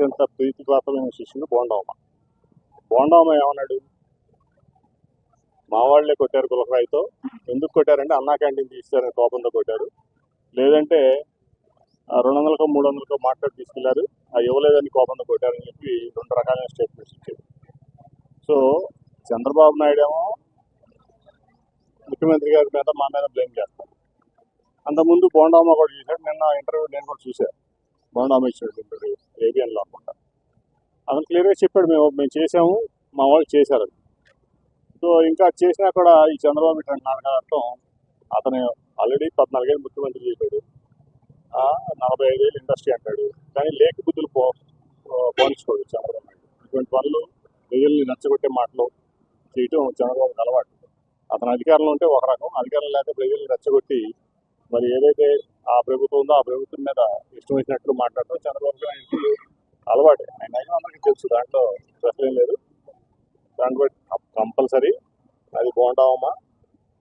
అత్యంత ప్రీతిపాత్రమైన శిష్యుడు బోండవమ్మ. బోండవమ్మ ఏమన్నాడు? మా వాళ్ళే కొట్టారు గులకరాయితో. ఎందుకు కొట్టారంటే అన్నా క్యాంటీన్ తీస్తారని కోపంతో కొట్టారు. లేదంటే ఆ రెండు వందలకో మూడు వందలకో మాట్లాడి తీసుకెళ్ళారు. ఆ ఇవ్వలేదని కోపంతో కొట్టారని చెప్పి రెండు రకాలైన స్టేట్మెంట్స్ ఇచ్చారు. సో చంద్రబాబు నాయుడు ఏమో ముఖ్యమంత్రి గారి మీద మా మీద బ్లేమ్ చేస్తారు అంతకుముందు బోండామ్మ కూడా చూశాడు. నిన్న ఇంటర్వ్యూ నేను కూడా చూశాను. బోండామ్మ ఏరియాలో అనమాట అతను క్లియర్గా చెప్పాడు మేము మేము చేసాము మా వాళ్ళు చేశారు. సో ఇంకా చేసినా కూడా ఈ చంద్రబాబు ఇటు అంటున్నాడు కదా అర్థం అతను ఆల్రెడీ పద్నాలుగేళ్ళు ముఖ్యమంత్రి చేశాడు. నలభై నలభై ఐదేళ్ళు ఇండస్ట్రీ అంటాడు. కానీ లేక బుద్ధులు పో పోనించుకోడు చంద్రబాబు నాయుడు. ఇటువంటి పనులు ప్రజల్ని నచ్చగొట్టే మాటలు చేయటం చంద్రబాబుకి అలవాటు. అతను అధికారంలో ఉంటే ఒక రకం అధికారం లేకపోతే ప్రజల్ని నచ్చగొట్టి మరి ఏదైతే ఆ ప్రభుత్వం ఉందో ఆ ప్రభుత్వం మీద ఇష్టం వచ్చినట్లు మాట్లాడటం చంద్రబాబు నాయుడుకి అలవాటే. ఆయన నయం అందరికీ తెలుసు దాంట్లో ప్రశ్న లేదు. దాంట్లో కంపల్సరీ అది బాగుంటామమ్మా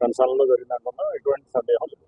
కన్సర్న్లో జరిగిందనుకున్నా ఎటువంటి సందేహం లేదు.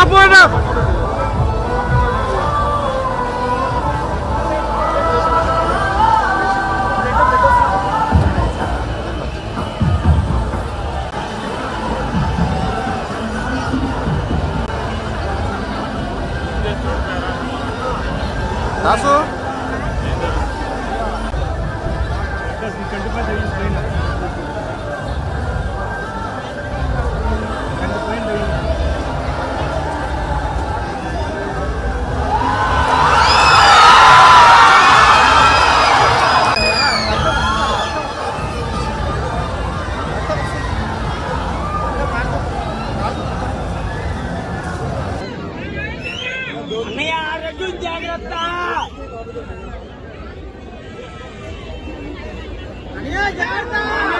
¡Baja fuera! Tasso? Because we can't find the అన్నయ్య ఆరోగ్యం జాగ్రత్త. అన్నయ్య జాగ్రత్త.